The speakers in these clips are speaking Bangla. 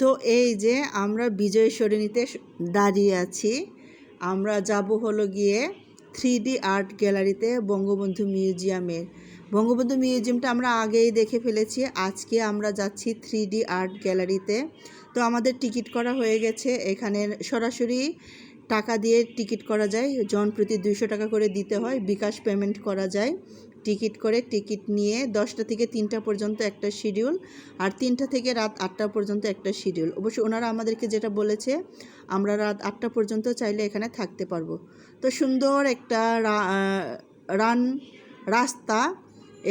তো এই যে আমরা বিজয় সরণিতে দাঁড়িয়ে আছি। আমরা যাব হলো গিয়ে থ্রি ডি আর্ট গ্যালারিতে বঙ্গবন্ধু মিউজিয়ামের। বঙ্গবন্ধু মিউজিয়ামটা আমরা আগেই দেখে ফেলেছি। আজকে আমরা যাচ্ছি থ্রি ডি আর্ট গ্যালারিতে। তো আমাদের টিকিট করা হয়ে গেছে। এখানে সরাসরি টাকা দিয়ে টিকিট করা যায়। জন প্রতি দুইশো টাকা করে দিতে হয়। বিকাশ পেমেন্ট করা যায়। টিকিট করে টিকিট নিয়ে দশটা থেকে তিনটা পর্যন্ত একটা শিডিউল আর তিনটা থেকে রাত আটটা পর্যন্ত একটা শিডিউল। অবশ্য ওনারা আমাদেরকে যেটা বলেছে, আমরা রাত আটটা পর্যন্ত চাইলে এখানে থাকতে পারব। তো সুন্দর একটা রান রাস্তা।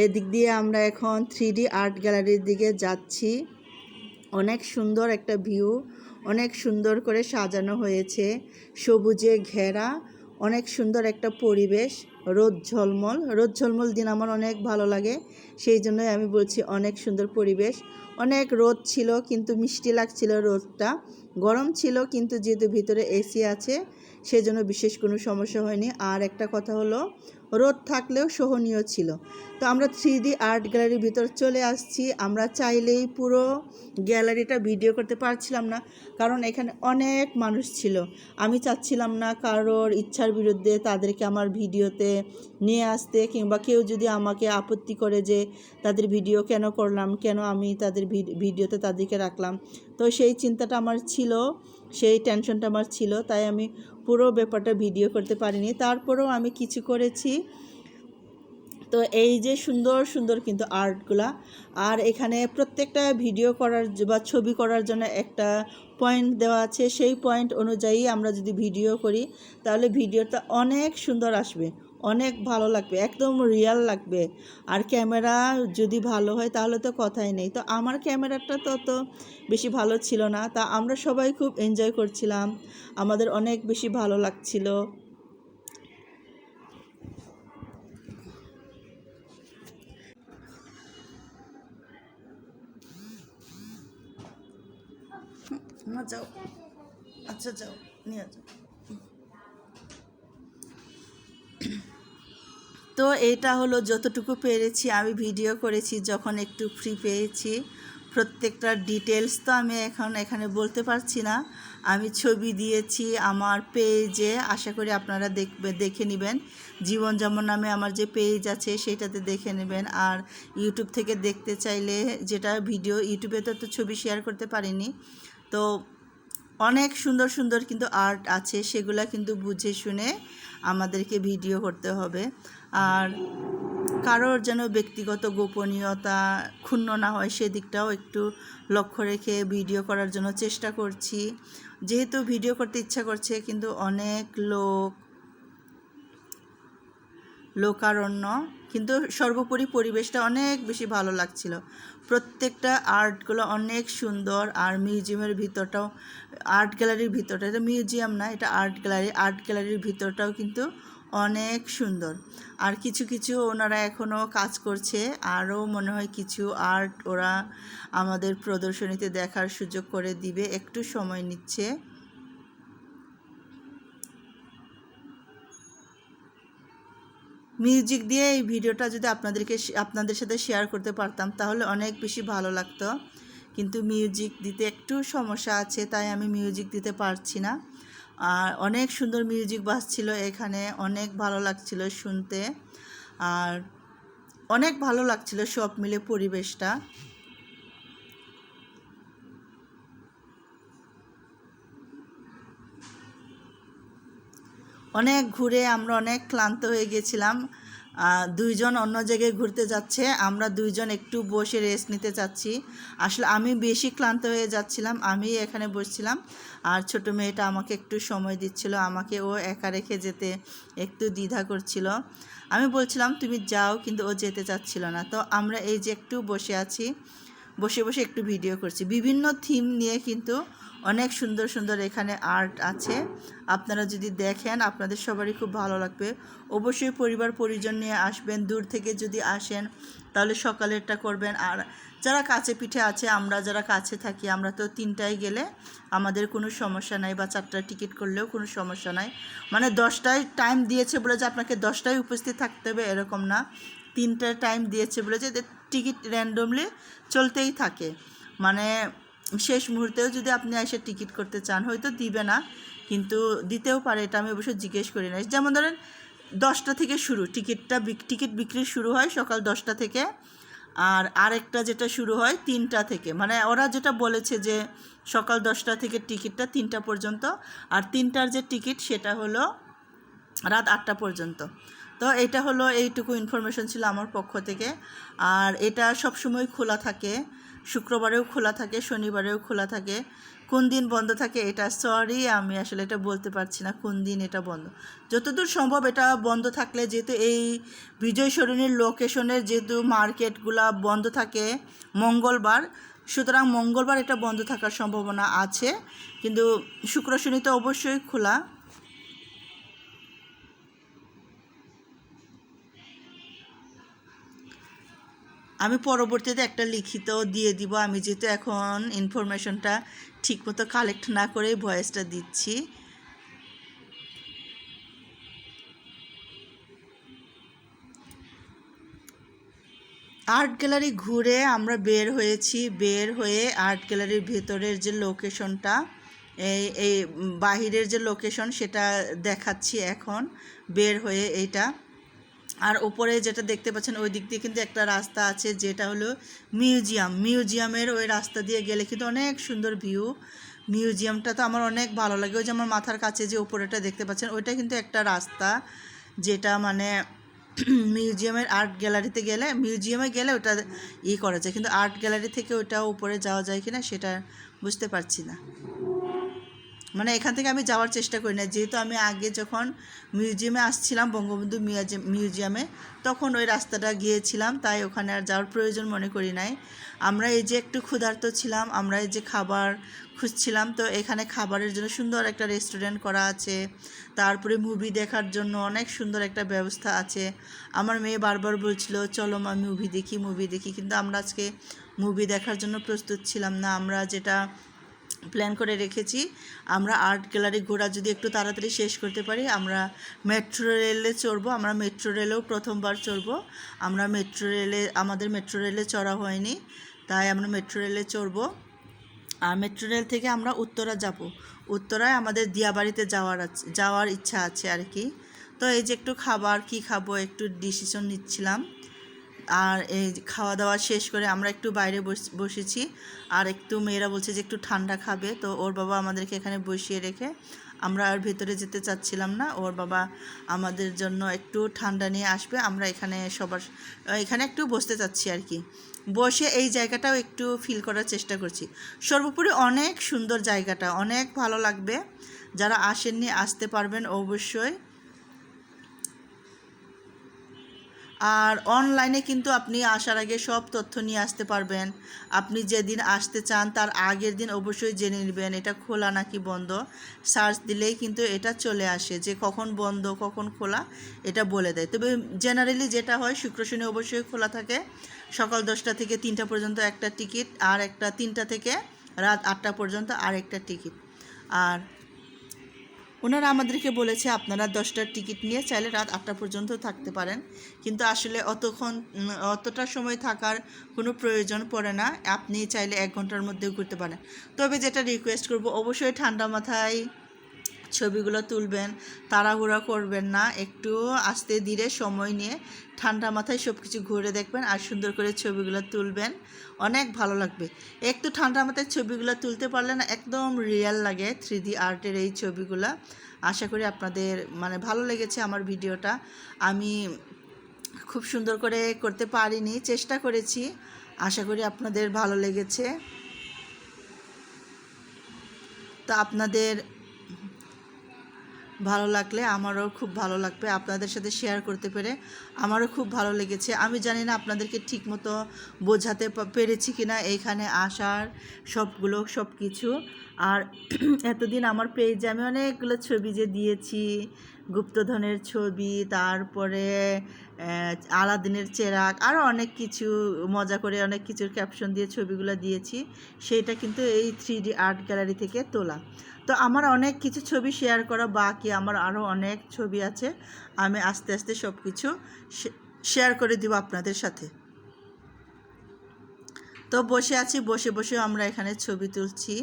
এদিক দিয়ে আমরা এখন থ্রি আর্ট গ্যালারির দিকে যাচ্ছি। অনেক সুন্দর একটা ভিউ, অনেক সুন্দর করে সাজানো হয়েছে। সবুজে ঘেরা অনেক সুন্দর একটা পরিবেশ, রোদ ঝলমল রোদ ঝলমল দিন আমার অনেক ভালো লাগে, সেই জন্যই আমি বলছি অনেক সুন্দর পরিবেশ। অনেক রোদ ছিল, কিন্তু মিষ্টি লাগছিল রোদটা। গরম ছিল, কিন্তু যেহেতু ভিতরে এসি আছে সেজন্য বিশেষ কোনো সমস্যা হয়নি। আর একটা কথা হলো, রোদ থাকলেও সহনীয় ছিল। তো আমরা থ্রি ডি আর্ট গ্যালারির ভিতর চলে আসছি। আমরা চাইলেই পুরো গ্যালারিটা ভিডিও করতে পারছিলাম না, কারণ এখানে অনেক মানুষ ছিল। আমি চাচ্ছিলাম না কারোর ইচ্ছার বিরুদ্ধে তাদেরকে আমার ভিডিওতে নিয়ে আসতে, কিংবা কেউ যদি আমাকে আপত্তি করে যে তাদের ভিডিও কেন করলাম, কেন আমি তাদের ভিড- ভিডিওতে তাদেরকে রাখলাম। তো সেই চিন্তাটা আমার ছিল, সেই টেনশনটা আমার ছিল। তাই আমি পুরো ব্যাপারটা ভিডিও করতে পারিনি। তারপরেও আমি কিছু করেছি। তো এই যে সুন্দর সুন্দর কিন্তু আর্টগুলা। আর এখানে প্রত্যেকটা ভিডিও করার বা ছবি করার জন্য একটা পয়েন্ট দেওয়া আছে। সেই পয়েন্ট অনুযায়ী আমরা যদি ভিডিও করি, তাহলে ভিডিওটা অনেক সুন্দর আসবে। অনেক ভালো লাগবে, একদম রিয়াল লাগবে। আর ক্যামেরা যদি ভালো হয় তাহলে তো কথাই নেই। তো আমার ক্যামেরাটা তো অত বেশি ভালো ছিল না, তা আমরা সবাই খুব এনজয় করছিলাম। আমাদের অনেক বেশি ভালো লাগছিল। যাও। আচ্ছা যাও। নিয়ে যাও। তো এটা হলো যতটুকু পেরেছি আমি ভিডিও করেছি, যখন একটু ফ্রি পেয়েছি। প্রত্যেকটা ডিটেলস তো আমি এখন এখানে বলতে পারছি না। আমি ছবি দিয়েছি আমার পেজে আশা করি আপনারা দেখবে, দেখে নেবেন। জীবন যেমন নামে আমার যে পেজ আছে, সেটাতে দেখে নেবেন। আর ইউটিউব থেকে দেখতে চাইলে যেটা ভিডিও ইউটিউবে তো তো ছবি শেয়ার করতে পারিনি। তো অনেক সুন্দর সুন্দর কিন্তু আর্ট আছে, সেগুলা কিন্তু বুঝে শুনে আমাদেরকে ভিডিও করতে হবে। আর কারোর যেন ব্যক্তিগত গোপনীয়তা ক্ষুণ্ণ না হয় সেদিকটাও একটু লক্ষ্য রেখে ভিডিও করার জন্য চেষ্টা করছি। যেহেতু ভিডিও করতে ইচ্ছা করছে, কিন্তু অনেক লোক, লোকারণ্য, কিন্তু সর্বোপরি পরিবেশটা অনেক বেশি ভালো লাগছিল। প্রত্যেকটা আর্টগুলো অনেক সুন্দর আর মিউজিয়ামের ভিতরটাও, আর্ট গ্যালারির ভিতরটা, এটা মিউজিয়াম না, এটা আর্ট গ্যালারি, আর্ট গ্যালারির ভিতরটাও কিন্তু অনেক সুন্দর। আর কিছু কিছু ওনারা এখনও কাজ করছে। আরও মনে হয় কিছু আর্ট ওরা আমাদের প্রদর্শনীতে দেখার সুযোগ করে দিবে। একটু সময় নিচ্ছে। মিউজিক দিয়ে এই ভিডিওটা যদি আপনাদেরকে আপনাদের সাথে শেয়ার করতে পারতাম, তাহলে অনেক বেশি ভালো লাগতো। কিন্তু মিউজিক দিতে একটু সমস্যা আছে, তাই আমি মিউজিক দিতে পারছি না। আর অনেক সুন্দর মিউজিক বাজছিল এখানে, অনেক ভালো লাগছিল শুনতে। আর অনেক ভালো লাগছিল সব মিলে পরিবেশটা। অনেক ঘুরে আমরা অনেক ক্লান্ত হয়ে গেছিলাম। দুইজন অন্য জায়গায় ঘুরতে যাচ্ছে, আমরা দুইজন একটু বসে রেস্ট নিতে চাচ্ছি। আসলে আমি বেশি ক্লান্ত হয়ে যাচ্ছিলাম, আমি এখানে বসছিলাম, আর ছোট মেয়েটা আমাকে একটু সময় দিচ্ছিল, আমাকে ও একা রেখে যেতে একটু দ্বিধা করছিল। আমি বলছিলাম, তুমি যাও, কিন্তু ও যেতে চাচ্ছিল না। তো আমরা এই যে একটু বসে আছি বসে বসে একটু ভিডিও করছি। বিভিন্ন থিম নিয়ে কিন্তু অনেক সুন্দর সুন্দর এখানে আর্ট আছে। আপনারা যদি দেখেন, আপনাদের সবারই খুব ভালো লাগবে। অবশ্যই পরিবার পরিজন নিয়ে আসবেন, দূর থেকে যদি আসেন, তাহলে সকালেরটা করবেন। আর যারা কাছে পিঠে আছে, আমরা যারা কাছে থাকি, আমরা তো তিনটায় গেলে আমাদের কোনো সমস্যা নাই বা চারটায় টিকিট করলেও কোনো সমস্যা নাই। মানে দশটায় টাইম দিয়েছে বলে যে আপনাকে দশটায় উপস্থিত থাকতে হবে, এরকম না। তিনটায় টাইম দিয়েছে বলে যে টিকিট র্যান্ডমলি চলতেই থাকে। মানে শেষ মুহূর্তেও যদি আপনি এসে টিকিট করতে চান, হয়তো দিবে না, কিন্তু দিতেও পারে, এটা আমি অবশ্যই জিজ্ঞেস করি না যেমন ধরেন দশটা থেকে শুরু, টিকিটটা টিকিট বিক্রি শুরু হয় সকাল দশটা থেকে, আর আরেকটা যেটা শুরু হয় তিনটা থেকে। মানে ওরা যেটা বলেছে যে সকাল দশটা থেকে টিকিটটা তিনটা পর্যন্ত, আর তিনটার যে টিকিট সেটা হলো রাত আটটা পর্যন্ত। তো এটা হলো এইটুকু ইনফরমেশন ছিল আমার পক্ষ থেকে। আর এটা সবসময় খোলা থাকে, শুক্রবারেও খোলা থাকে, শনিবারেও খোলা থাকে। কোন দিন বন্ধ থাকে এটা সরি আমি আসলে এটা বলতে পারছি না কোন দিন এটা বন্ধ। যতদূর সম্ভব এটা বন্ধ থাকলে, যেহেতু এই বিজয় সরণির লোকেশনের যেহেতু মার্কেটগুলা বন্ধ থাকে মঙ্গলবার, সুতরাং মঙ্গলবার এটা বন্ধ থাকার সম্ভাবনা আছে। কিন্তু শুক্র শনি তো অবশ্যই খোলা। আমি পরবর্তীতে একটা লিখিত দিয়ে দিব। আমি যেহেতু এখন ইনফরমেশনটা ঠিকমতো কালেক্ট না করে ভয়েসটা দিচ্ছি। আর্ট গ্যালারি ঘুরে আমরা বের হয়েছি, বের হয়ে আর্ট গ্যালারির ভেতরের যে লোকেশনটা এই এই বাহিরের যে লোকেশন সেটা দেখাচ্ছি এখন, বের হয়ে এইটা। আর ওপরে যেটা দেখতে পাচ্ছেন, ওই দিক দিয়ে কিন্তু একটা রাস্তা আছে, যেটা হলো মিউজিয়াম। মিউজিয়ামের ওই রাস্তা দিয়ে গেলে কিন্তু অনেক সুন্দর ভিউ। মিউজিয়ামটা তো আমার অনেক ভালো লাগে। ওই যে আমার মাথার কাছে যে উপরেটা দেখতে পাচ্ছেন, ওইটা কিন্তু একটা রাস্তা, যেটা মানে মিউজিয়ামের আর্ট গ্যালারিতে গেলে, মিউজিয়ামে গেলে ওটা ই করা যায়। কিন্তু আর্ট গ্যালারি থেকে ওটা উপরে যাওয়া যায় কিনা, সেটা বুঝতে পারছি না। মানে এখান থেকে আমি যাওয়ার চেষ্টা করি না যেহেতু আমি আগে যখন মিউজিয়ামে আসছিলাম, বঙ্গবন্ধু মিউজিয়াম- তখন ওই রাস্তাটা গিয়েছিলাম, তাই ওখানে আর যাওয়ার প্রয়োজন মনে করি নাই। আমরা এই যে একটু ক্ষুধার্ত ছিলাম, আমরা এই যে খাবার খুঁজছিলাম, তো এখানে খাবারের জন্য সুন্দর একটা রেস্টুরেন্ট করা আছে। তারপরে মুভি দেখার জন্য অনেক সুন্দর একটা ব্যবস্থা আছে। আমার মেয়ে বারবার বলছিল, চলো মা মুভি দেখি মুভি দেখি। কিন্তু আমরা আজকে মুভি দেখার জন্য প্রস্তুত ছিলাম না। আমরা যেটা প্ল্যান করে রেখেছি। আমরা আর্ট গ্যালারি ঘোরা যদি একটু তাড়াতাড়ি শেষ করতে পারি, আমরা মেট্রো রেলে চড়বো। আমরা মেট্রো রেলেও প্রথমবার চড়বো। আমরা মেট্রো রেলে আমাদের মেট্রো রেলে চড়া হয়নি, তাই আমরা মেট্রো রেলে চড়বো। আর মেট্রো রেল থেকে আমরা উত্তরা যাব। উত্তরায় আমাদের দিয়াবাড়িতে যাওয়ার আছে, যাওয়ার ইচ্ছা আছে আর কি। তো এই যে একটু খাবার, কি খাব, একটু ডিসিশন নিচ্ছিলাম। আর এই খাওয়া দাওয়া শেষ করে আমরা একটু বাইরে বস- বসেছি। আর একটু মেয়েরা বলছে যে একটু ঠান্ডা খাবে। তো ওর বাবা আমাদেরকে এখানে বসিয়ে রেখে আমরা আর ভেতরে যেতে চাচ্ছিলাম না। ওর বাবা আমাদের জন্য একটু ঠান্ডা নিয়ে আসবে। আমরা এখানে সবার, এখানে একটু বসতে চাচ্ছি আর কি। বসে এই জায়গাটাও একটু ফিল করার চেষ্টা করছি। সর্বোপরি অনেক সুন্দর জায়গাটা। অনেক ভালো লাগবে। যারা আসেননি, আসতে পারবেন অবশ্যই। আর অনলাইনে কিন্তু আপনি আসার আগে সব তথ্য নিয়ে আসতে পারবেন। আপনি যেদিন আসতে চান, তার আগের দিন অবশ্যই জেনে নেবেন, এটা খোলা নাকি বন্ধ। সার্চ দিলেই কিন্তু এটা চলে আসে, যে কখন বন্ধ, কখন খোলা, এটা বলে দেয়। তবে জেনারেলি যেটা হয়, শুক্র শনি অবশ্যই খোলা থাকে। সকাল দশটা থেকে তিনটা পর্যন্ত একটা টিকিট আর একটা তিনটা থেকে রাত আটটা পর্যন্ত আর একটা টিকিট আর ওনারা আমাদেরকে বলেছে, আপনারা দশটার টিকিট নিয়ে চাইলে রাত আটটা পর্যন্ত থাকতে পারেন। কিন্তু আসলে অতক্ষণ অতটা সময় থাকার কোনো প্রয়োজন পড়ে না। আপনি চাইলে এক ঘণ্টার মধ্যেও ঘুরতে পারেন। তবে যেটা রিকোয়েস্ট করব, অবশ্যই ঠান্ডা মাথায় ছবিগুলো তুলবেন, তাড়াহুড়া করবেন না, একটু আস্তে ধীরে সময় নিয়ে ঠান্ডা মাথায় সব কিছু ঘুরে দেখবেন আর সুন্দর করে ছবিগুলো তুলবেন। অনেক ভালো লাগবে। একটু ঠান্ডা মাথায় ছবিগুলো তুলতে পারলে না একদম রিয়েল লাগে থ্রি ডি আর্টের এই ছবিগুলো। আশা করি আপনাদের মানে ভালো লেগেছে আমার ভিডিওটা। আমি খুব সুন্দর করে করতে পারিনি, চেষ্টা করেছি। আশা করি আপনাদের ভালো লেগেছে। তো আপনাদের ভালো লাগলে আমারও খুব ভালো লাগবে আপনাদের সাথে শেয়ার করতে পেরে। আমারও খুব ভালো লেগেছে। আমি জানি না আপনাদেরকে ঠিকমতো বোঝাতে পেরেছি কি না এইখানে আসার সবগুলো সব কিছু আর এতদিন আমার পেজে আমি অনেকগুলো ছবি যে দিয়েছি, গুপ্তধনের ছবি, তারপরে আলাদিনের চেরাক আরও অনেক কিছু, মজা করে অনেক কিছুর ক্যাপশন দিয়ে ছবিগুলো দিয়েছি। সেইটা কিন্তু এই থ্রি ডি আর্ট গ্যালারি থেকে তোলা। তো আমার অনেক কিছু ছবি শেয়ার করা বাকি, আমার আরও অনেক ছবি আছে। আমি আস্তে আস্তে সব কিছু শেয়ার করে দিব আপনাদের সাথে। তো বসে আছি, বসে বসে আমরা এখানে ছবি তুলছি।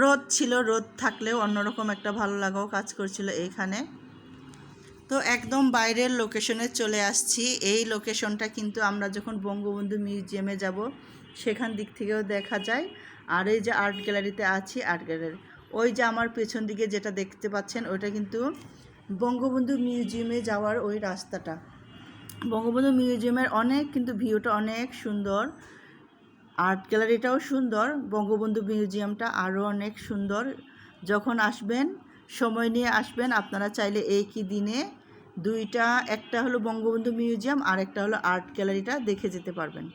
রোদ ছিল, রোদ থাকলেও অন্যরকম একটা ভালো লাগাও কাজ করছিল এইখানে। তো একদম বাইরের লোকেশনে চলে আসছি। এই লোকেশনটা কিন্তু আমরা যখন বঙ্গবন্ধু মিউজিয়ামে যাব, সেখান দিক থেকেও দেখা যায়। আর এই যে আর্ট গ্যালারিতে আছি আর্ট গ্যালারি ওই যে আমার পেছন দিকে যেটা দেখতে পাচ্ছেন, ওইটা কিন্তু বঙ্গবন্ধু মিউজিয়ামে যাওয়ার ওই রাস্তাটা। বঙ্গবন্ধু মিউজিয়ামের অনেক কিন্তু ভিউটা অনেক সুন্দর। আর্ট গ্যালারিটাও সুন্দর। বঙ্গবন্ধু মিউজিয়ামটা আরও অনেক সুন্দর। যখন আসবেন, সময় নিয়ে আসবেন, আপনারা চাইলে এই কি দিনে দুইটা, একটা হলো বঙ্গবন্ধু মিউজিয়াম আর একটা হলো আর্ট গ্যালারিটা দেখে যেতে পারবেন।